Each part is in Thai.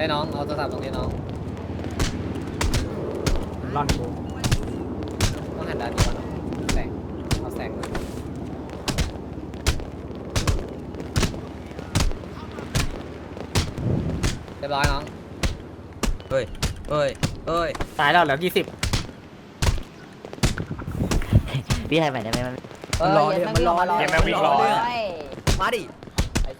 ให้น้องเอาโทรศัพท์ตรงนี้น้องร่อนกูต้องหันด้านนี้ก่อนเนาะแสงเอาแสงมาเรียบร้อยน้องเฮ้ยเฮ้ยเฮ้ยตายแล้วเหลือยี่สิบ พี่ให้ใหม่ได้ไหมมัน มันรอเนี่ยมันรอเกมแม่งวิ่งรอ มาดิ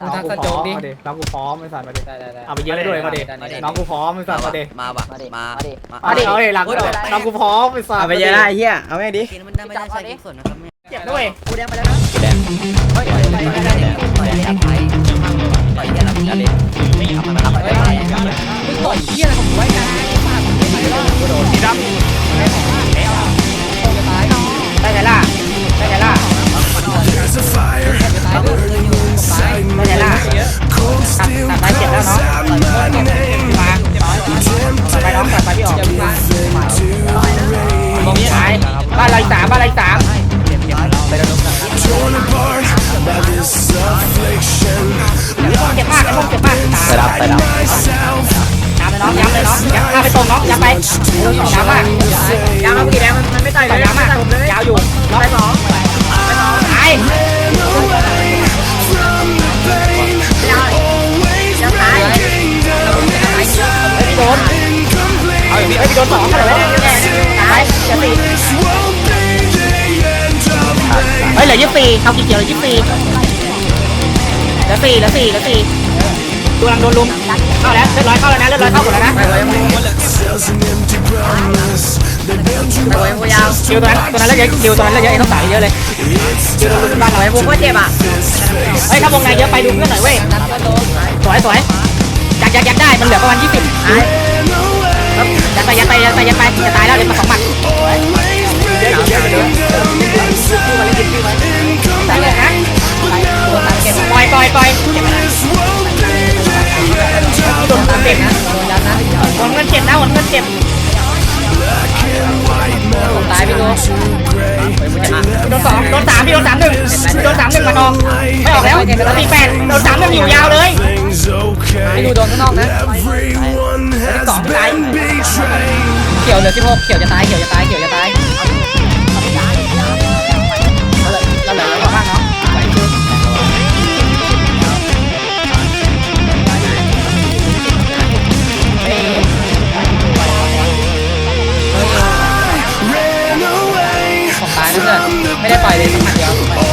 มึงทักกระโจกดิมาดิน้องกูพร้อมไอ้สัตว์มาดิได้ได้ได้เอาไปเยอะด้วยมาดิได้ได้น้องกูพร้อมไอ้สัตว์มาดิมาว่ะมาดิมามาดิมามาดิเอาดิหลังฮ้ยน้องกูพร้อมไอ้สัตว์เอาไปเยอะได้ไอ้เฮียเอาไม่ดิกินมันได้ไม่ได้ใช้ส่วนนะครับแม่เจ็บด้วยกูแดงไปแล้วนะแดงเฮ้ยต่อยต่อยต่อยต่อยต่อยต่อยต่อยแค่ละละเล่นไม่ทำมันรับไปได้มึงต่อยเหี้ยอะไรของกูไว้กันสีดำได้ไงล่ะได้ไงล่ะได้ ตรงน้องย้ำไปย้ำมากย้ำเอากี่แดงมันไม่ต่อยเลยย้ำมากยาวอยู่น้องไปสองไปสองหายยังหายไม่โดนเอาอย่างนี้ไม่โดนสองกันเลยตายจะสี่เฮ้ยเหลือยี่สิบสี่เอากี่เกี่ยวเหลือยี่สิบสี่เหลือสี่เหลือสี่เหลือสี่ตัวกำลังโดนลุม เข้าแล้วเรียบร้อยเข้าแล้วนะเรียบร้อยเข้าหมดแล้วนะไปไว้ไปไว้มึงยาวคิวตัวนั้นตัวนั้นเลือดเยอะคิวตัวนั้นเลือดเยอะเองต้องใส่เยอะเลยคิวโดนลุมบ้านเราไอ้พวกก็เจ็บอะเฮ้ยถ้าวงในเยอะไปดูเพื่อนหน่อยเว้ยสวยสวยยักยักยักได้มันเหลือประมาณยี่สิบยัดไปยัดไปยัดไปยัดไปจะตายแล้วเดี๋ยวมาสองหมัดเยอะเยอะเยอะ หวนเงินเจ็บนะหวนเงินเจ็บผมตายพี่โดนโดนสองโดนสามพี่โดนสามหนึ่งโดนสามหนึ่งมานองไม่ออกแล้วสี่แปดโดนสามหนึ่งอยู่ยาวเลยพี่ดูโดนข้างนอกนะสองตายเขียวเหลือสิบหกเขียวจะตายเขียวจะตายเขียวจะตาย ไม่ได้ไปเลยทั้งเดียว